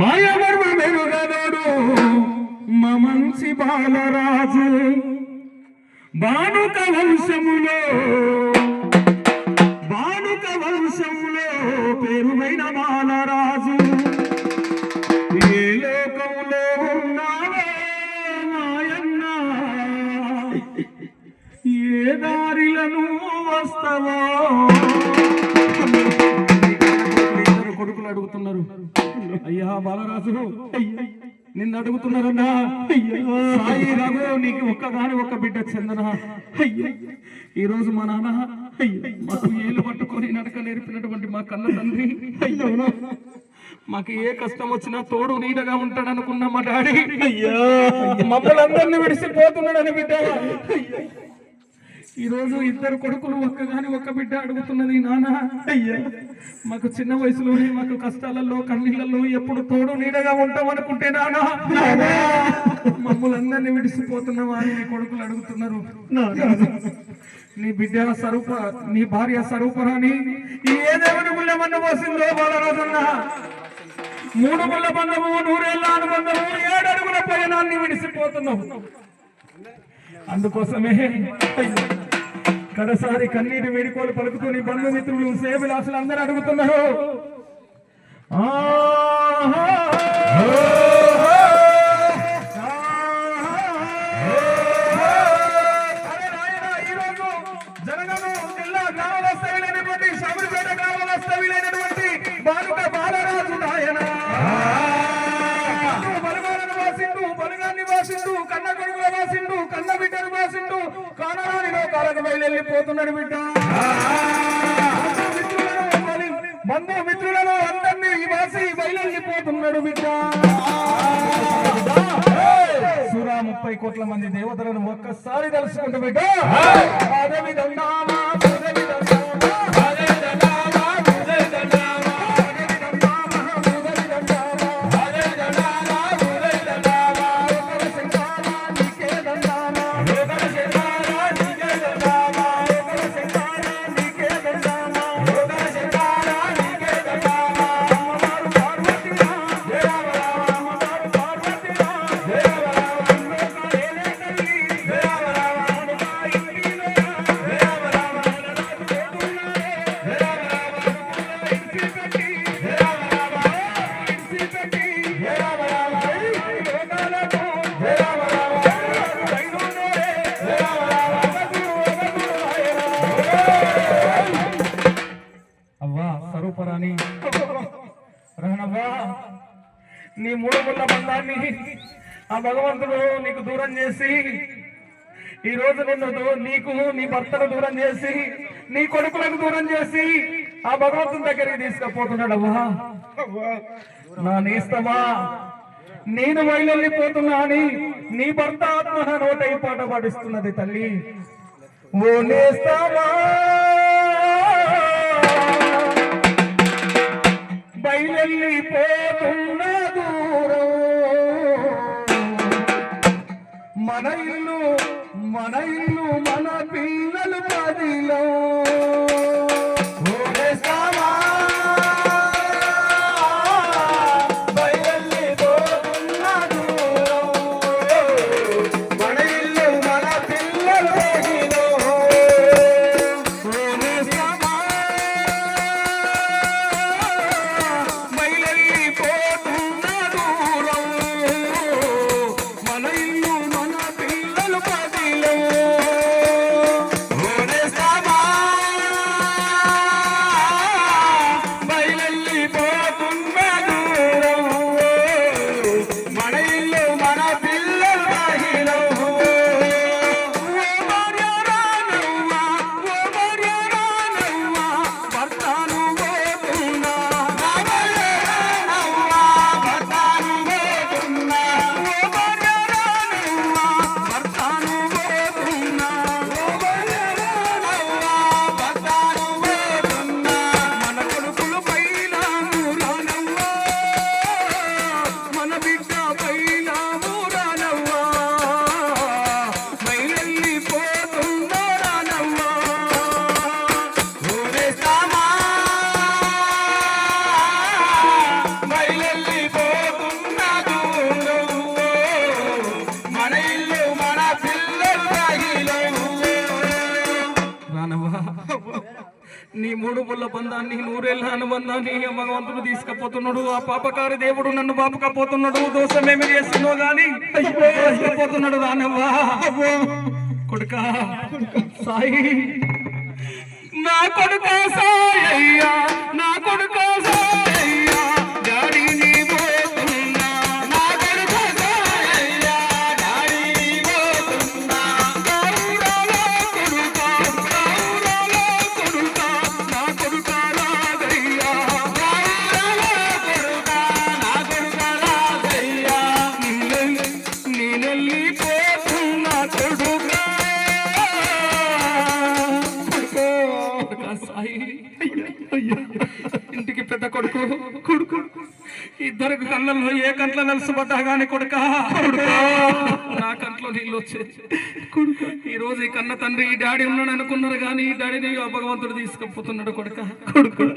మాయమర్మమెరుగదోడు మా మంచి బాలరాజు బానుక వంశములో బానుక వంశములో పేరువైన బాలరాజు. ఏ లోకంలో ఉన్నావో మాయన్న ఏ దారిలను వస్తావో? అయ్యా బాలరాజు. నిన్ను అడుగుతున్నారన్నా? సాయి రఘు నీకు ఒక్కగాని ఒక్క బిడ్డ చందన. ఈ రోజు మా నాన్న మాకు ఏళ్ళు పట్టుకొని నడక నేర్పినటువంటి మా కన్న తండ్రి. మాకు ఏ కష్టం వచ్చినా తోడు నీడగా ఉంటాడు అనుకున్న మా డాడీ. అయ్యా మమ్మల్ని అందరినీ విడిసిపోతున్నాడని బిడ్డ. ఈ రోజు ఇద్దరు కొడుకులు ఒక్కగాని ఒక్క బిడ్డ అడుగుతున్నది నాన్న అయ్యా మాకు చిన్న వయసులోనే మాకు కష్టాలలో కన్నీళ్ళలో ఎప్పుడు తోడు నీడగా ఉంటాం అనుకుంటే నాన్న మమ్మల్ని అందరినీ విడిసిపోతున్నావా అని నీ కొడుకులు అడుగుతున్నారు. నీ బిడ్డ స్వరూప నీ భార్య స్వరూపరాని ఏ దేవుని ముళ్ళమన్న పోసిందో బాలరాజన్న మూడు ముళ్ళ బంధము నూరేళ్ళ అనుబంధము ఏడు అడుగుల పయనాన్ని విడిసిపోతున్నావు అందుకోసమే కడసారి కన్నీటి వేడుకోలు పలుకుతూ నీ బంధుమిత్రులు సేవలాసులు అందరూ అడుగుతున్నారు ఆహా! బయలుపోతున్నాడు బిడ్డ. బలి- బంధుమిత్రులను అందరినీ వాసి బయలుపోతున్నాడు బిడ్డ. సురా ముప్పై కోట్ల మంది దేవతలను ఒక్కసారి తలుసుకుంటూ బిడ్డ. అదవి దండామా, నీ మూడు బంధాన్ని ఆ భగవంతుడు నీకు దూరం చేసి ఈ రోజు నిన్ను నీకు నీ భర్తను దూరం చేసి నీ కొడుకులకు దూరం చేసి ఆ భగవంతుని దగ్గరికి తీసుకుపోతున్నాడవ్వా నా నేస్తమా? నేను బయలుపోతున్నా అని నీ భర్త ఆత్మ నోటై పాట పాడిస్తున్నది తల్లి. ఓ నేస్తమా? బయలెళ్ళిపోతున్న మన ఇల్లు మన ఇల్లు మన పిల్లలు పదిలో నీ మూడు పుల్ల బంధాన్ని నూరేళ్ళ అనుబంధాన్ని భగవంతుడు తీసుకుపోతున్నాడు. ఆ పాపకారి దేవుడు నన్ను పాపకపోతున్నాడు దోషమేమి చేస్తున్నావు గాని తీసుకుపోతున్నాడు రానవ్వా కొడుక సాయి. నా కొడుక సాయ్యా కొడుక. ఇంటికి పెద్ద కొడుకు. కొడుకు. ఇద్దరు కళ్ళల్లో ఏ కంట్లో నలుసుపడ్డా గాని కొడుక. నా కంట్లో నీళ్ళు వచ్చేది కొడుకు. ఈ రోజు ఈ కన్న తండ్రి ఈ డాడీ ఉన్నాడు అనుకున్నారు కానీ ఈ డాడీని భగవంతుడు తీసుకుపోతున్నాడు కొడుక. కొడుకు.